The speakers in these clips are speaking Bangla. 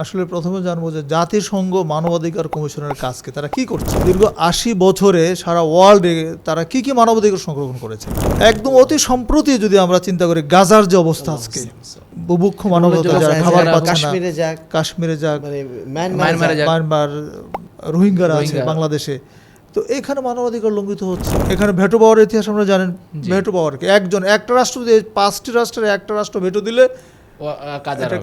আসলে প্রথমে জানব যে জাতিসংঘ মানবাধিকার কমিশনের কাজকে তারা কি করছে? দীর্ঘ আশি বছরে সারা ওয়ার্ল্ডে তারা কি কি মানবাধিকার সংরক্ষণ করেছে? একদম অতি সম্প্রতি যদি আমরা চিন্তা করি গাজার যে অবস্থা আজকে বুভুক্ষ মানবতা যারা খাবার পাচ্ছে না কাশ্মীরে যাক মানে মায়ানমারে রোহিঙ্গারা আছে বাংলাদেশে। তো এখানে মানবাধিকার লঙ্ঘিত হচ্ছে। এখানে ভেটো পাওয়ার ইতিহাস আমরা জানেন। ভেটো পাওয়ারকে একজন একটা রাষ্ট্র পাঁচটি রাষ্ট্রের একটা রাষ্ট্র ভেটো দিলে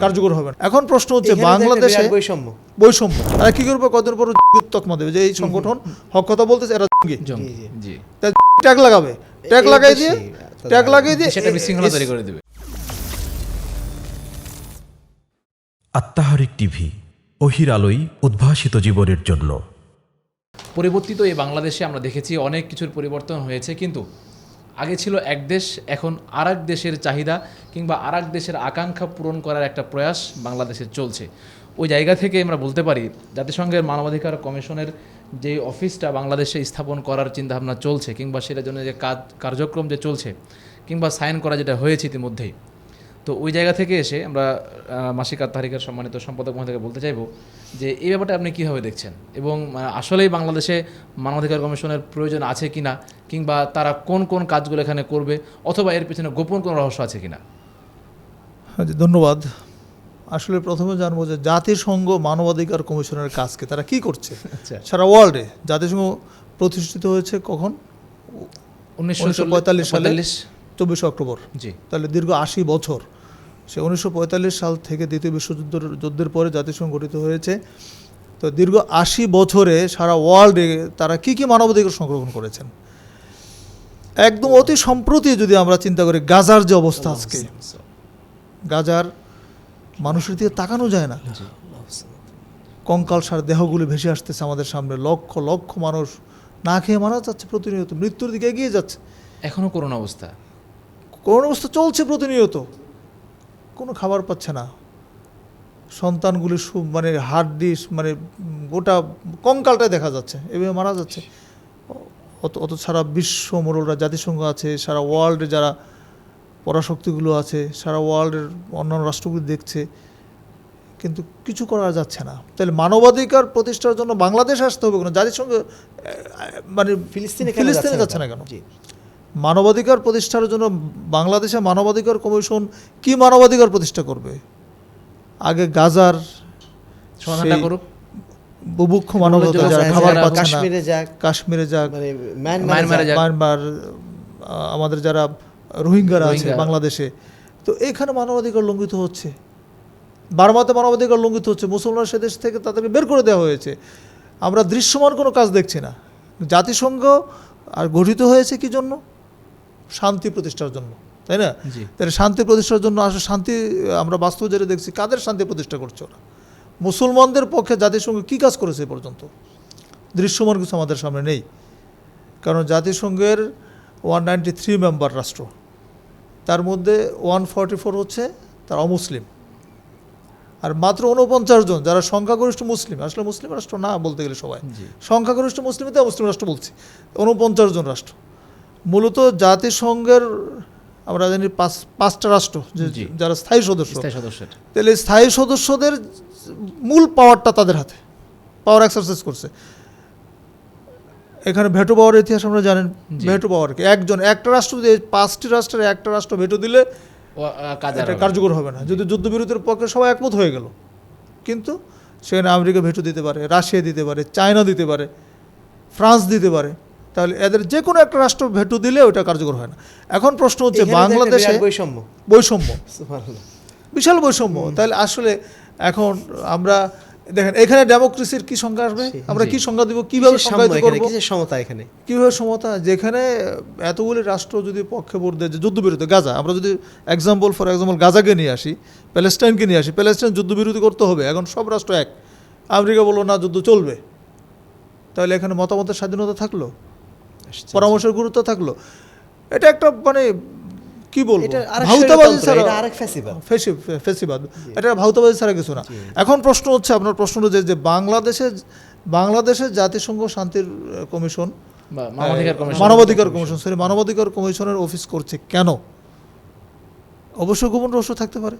কার্যকর হবে এখন প্রশ্ন হচ্ছে বাংলাদেশে বৈষম্য। বৈষম্য। তারা কি করবে? কদিন পর তকমা দেবে। যে এই সংগঠন হক কথা বলতেছে এরা জঙ্গি। জি, ট্যাগ লাগাবে। ট্যাগ লাগাই দিয়ে ট্যাগ লাগিয়ে দিয়ে সেটা বিশৃঙ্খলা তৈরি করে দেবে। আত্মাহারিক টিভি অহির আলোই উদ্ভাসিত জীবনের জন্য। পরিবর্তিত এই বাংলাদেশে আমরা দেখেছি অনেক কিছুর পরিবর্তন হয়েছে কিন্তু আগে ছিল এক দেশ, এখন আর দেশের চাহিদা কিংবা আর দেশের আকাঙ্ক্ষা পূরণ করার একটা প্রয়াস বাংলাদেশে চলছে। ওই জায়গা থেকে আমরা বলতে পারি, জাতিসংঘের মানবাধিকার কমিশনের যে অফিসটা বাংলাদেশে স্থাপন করার চিন্তাভাবনা চলছে কিংবা সেটার জন্য যে কাজ, কার্যক্রম যে চলছে কিংবা সাইন করা যেটা হয়েছে ইতিমধ্যেই। তো ওই জায়গা থেকে এসে আমরা মাসিক আত্মাহারিকার সম্মানিত সম্পাদক মহোদয়কে বলতে চাইব যে এই ব্যাপারটা আপনি কীভাবে দেখছেন? এবং আসলেই বাংলাদেশে মানবাধিকার কমিশনের প্রয়োজন আছে কিনা? কিংবা তারা কোন কোন কাজগুলো এখানে করবে? অথবা এর পিছনে গোপন কোনো রহস্য আছে কিনা? হ্যাঁ জি, ধন্যবাদ। আসলে প্রথমে জানব যে জাতিসংঘ মানবাধিকার কমিশনের কাজকে তারা কি করছে? আচ্ছা। সারা ওয়ার্ল্ডে জাতিসংঘ প্রতিষ্ঠিত হয়েছে কখন? উনিশশো 1945 সালে? পঁয়তাল্লিশ। চব্বিশে অক্টোবর। জি। তাহলে দীর্ঘ আশি বছর। সে উনিশশো পঁয়তাল্লিশ সাল থেকে দ্বিতীয় বিশ্বযুদ্ধের যুদ্ধের পরে জাতিসংঘ গঠিত হয়েছে। তো দীর্ঘ আশি বছরে সারা ওয়ার্ল্ডে তারা কি কি মানবাধিকার সংরক্ষণ করেছেন? একদম অতি সম্প্রতি যদি আমরা চিন্তা করি গাজার যে অবস্থা আজকে গাজার মানুষের দিকে তাকানো যায় না। কঙ্কাল সার দেহগুলি ভেসে আসতেছে আমাদের সামনে লক্ষ লক্ষ মানুষ না খেয়ে মারা যাচ্ছে প্রতিনিয়ত মৃত্যুর দিকে এগিয়ে যাচ্ছে। এখনও করোনা অবস্থা। করোনা অবস্থা চলছে প্রতিনিয়ত। কোনো খাবার পাচ্ছে না। সন্তানগুলি সু মানে হাড্ডি মানে গোটা কঙ্কালটাই দেখা যাচ্ছে এভাবে মারা যাচ্ছে। অত অত সারা বিশ্ব মোড়লরা জাতিসংঘ আছে সারা ওয়ার্ল্ডে যারা পরাশক্তিগুলো আছে সারা ওয়ার্ল্ডের অন্যান্য রাষ্ট্রগুলি দেখছে কিন্তু কিছু করা যাচ্ছে না। তাহলে মানবাধিকার প্রতিষ্ঠার জন্য বাংলাদেশ আসতে হবে কোনো? জাতিসংঘ মানে ফিলিস্তিনে ফিলিস্তিনে যাচ্ছে না কেন? মানবাধিকার প্রতিষ্ঠার জন্য বাংলাদেশে মানবাধিকার কমিশন কি মানবাধিকার প্রতিষ্ঠা করবে? আগে গাজার সমাধানটা করুক। বুভুক্ষ মানবতা যারা যারা খাবার পাচ্ছে কাশ্মীরে যাক কাশ্মীরে মানে যাক। মায়ানমার আমাদের যারা রোহিঙ্গারা আছে বাংলাদেশে। তো এখানে মানবাধিকার লঙ্ঘিত হচ্ছে। বার্মাতে মানবাধিকার লঙ্ঘিত হচ্ছে। মুসলমান সে দেশ থেকে তাদেরকে বের করে দেওয়া হয়েছে। আমরা দৃশ্যমান কোনো কাজ দেখছি না। জাতিসংঘ আর গঠিত হয়েছে কি জন্য? শান্তি প্রতিষ্ঠার জন্য তাই না? তাহলে শান্তি প্রতিষ্ঠার জন্য আসলে শান্তি আমরা বাস্তব যেটা দেখছি কাদের শান্তি প্রতিষ্ঠা করছে ওরা? মুসলমানদের পক্ষে জাতিসংঘ কী কাজ করেছে এ পর্যন্ত? দৃশ্যমান কিছু আমাদের সামনে নেই। কারণ জাতিসংঘের ওয়ান নাইনটি থ্রি মেম্বার রাষ্ট্র তার মধ্যে ওয়ান ফর্টি ফোর হচ্ছে তারা অমুসলিম। আর মাত্র উনপঞ্চাশ জন যারা সংখ্যাগরিষ্ঠ মুসলিম আসলে মুসলিম রাষ্ট্র না বলতে গেলে সবাই। সংখ্যাগরিষ্ঠ মুসলিমতে মুসলিম রাষ্ট্র বলছি। উনপঞ্চাশ জন রাষ্ট্র। মূলত জাতিসংঘের আমরা জানি পাঁচ পাঁচটা রাষ্ট্র যারা স্থায়ী সদস্য। তাহলে স্থায়ী সদস্যদের মূল পাওয়ারটা তাদের হাতে পাওয়ার এক্সারসাইজ করছে। এখানে ভেটো পাওয়ার ইতিহাস আমরা জানেন। ভেটো পাওয়ারকে একজন একটা রাষ্ট্র যদি পাঁচটি রাষ্ট্রের একটা রাষ্ট্র ভেটো দিলে। কার্যকর হবে না। যদি যুদ্ধবিরতির পক্ষে সবাই একমত হয়ে গেল কিন্তু সেখানে আমেরিকা ভেটো দিতে পারে রাশিয়া দিতে পারে চায়না দিতে পারে ফ্রান্স দিতে পারে তাহলে এদের যে কোনো একটা রাষ্ট্র ভেটু দিলে ওটা কার্যকর হয় না। এখন প্রশ্ন হচ্ছে বাংলাদেশে বৈষম্য। বৈষম্য। বিশাল বৈষম্য। তাহলে আসলে এখন আমরা দেখেন এখানে ডেমোক্রেসির কি সংজ্ঞা আসবে? আমরা কি সংজ্ঞা দিব? কীভাবে সংজ্ঞায়িত করব? সমতা এখানে? কীভাবে সমতা? যেখানে এতগুলি রাষ্ট্র যদি পক্ষে ভোট দেয় যে যুদ্ধবিরতি গাজা। আমরা যদি এক্সাম্পল ফর এক্সাম্পল গাজাকে নিয়ে আসি প্যালেস্টাইনকে নিয়ে আসি প্যালেস্টাইন যুদ্ধবিরতি করতে হবে এখন সব রাষ্ট্র এক। আমেরিকা বলল না যুদ্ধ চলবে। তাহলে এখানে মতামতের স্বাধীনতা থাকল? পরামর্শের গুরুত্ব থাকল। এটা একটা মানে কি বলব? ভাউতাবাজি ছাড়া এটা ফেসিবাদ। ভাউতাবাজি ছাড়া কিছু না। এখন প্রশ্ন হচ্ছে আপনার প্রশ্ন যে যে বাংলাদেশে বাংলাদেশের জাতিসংঘ শান্তির কমিশন মানবাধিকার কমিশন। মানবাধিকার কমিশন সরি মানবাধিকার কমিশনের অফিস করছে কেন? অবশ্যই গোপন রহস্য থাকতে পারে।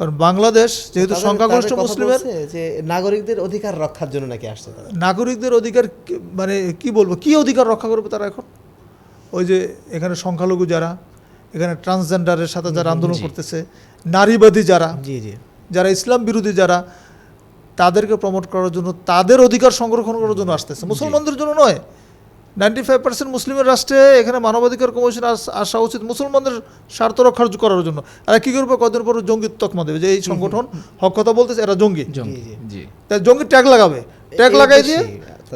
কারণ বাংলাদেশ যেহেতু সংখ্যাগরিষ্ঠ মুসলিমের যে নাগরিকদের অধিকার রক্ষার জন্য নাকি আসছে নাগরিকদের অধিকার মানে কি বলব? কি অধিকার রক্ষা করবে তারা এখন? ওই যে এখানে সংখ্যালঘু যারা এখানে ট্রান্সজেন্ডারের সাথে যারা আন্দোলন করতেছে নারীবাদী যারা জি জি। যারা ইসলাম বিরোধী যারা তাদেরকে প্রমোট করার জন্য তাদের অধিকার সংরক্ষণ করার জন্য আসতেছে। মুসলমানদের জন্য নয় নাইনটি ফাইভ পার্সেন্ট মুসলিমের রাষ্ট্রে এখানে মানবাধিকার কমিশন আসা উচিত মুসলমানদের স্বার্থ রক্ষা করার জন্য। আর কি করবে? কদিন পর জঙ্গি তকমা দেবে যে এই সংগঠন হক কথা বলতেছে এরা জঙ্গি। জঙ্গি তাই জঙ্গি ট্যাগ লাগাবে। ট্যাগ লাগাই দিয়ে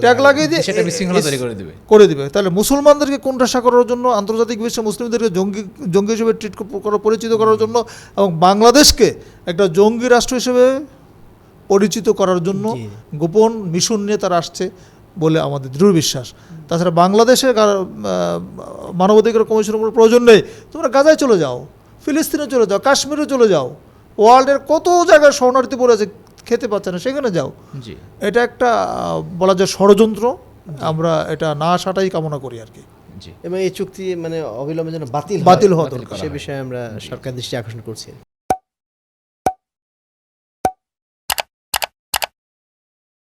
ট্যাগ লাগিয়ে দিয়ে সেটা বিশৃঙ্খলা তৈরি করে দেবে। করে দিবে। তাহলে মুসলমানদেরকে কোণঠাসা করার জন্য আন্তর্জাতিক বিশ্বে মুসলিমদেরকে জঙ্গি জঙ্গি হিসেবে ট্রিট করা পরিচিত করার জন্য এবং বাংলাদেশকে একটা জঙ্গি রাষ্ট্র হিসেবে পরিচিত করার জন্য গোপন মিশন নিয়ে তারা আসছে। বলে আমাদের দৃঢ় বিশ্বাস। তাছাড়া বাংলাদেশের মানবাধিকার কমিশনের কোনো প্রয়োজন নেই। তোমরা গাজায় চলে যাও ফিলিস্তিনে চলে যাও কাশ্মীরে চলে যাও ওয়ার্ল্ডের কত জায়গায় শরণার্থী পড়ে আছে খেতে পাচ্ছে না সেখানে যাও। জি। এটা একটা বলা যায় ষড়যন্ত্র। আমরা এটা না আসাটাই কামনা করি আর কি। জি। এবং এই চুক্তি মানে অবিলম্বে যেন বাতিল বাতিল হওয়া বাতিল করা সে বিষয়ে আমরা সরকার দৃষ্টি আকর্ষণ করছি।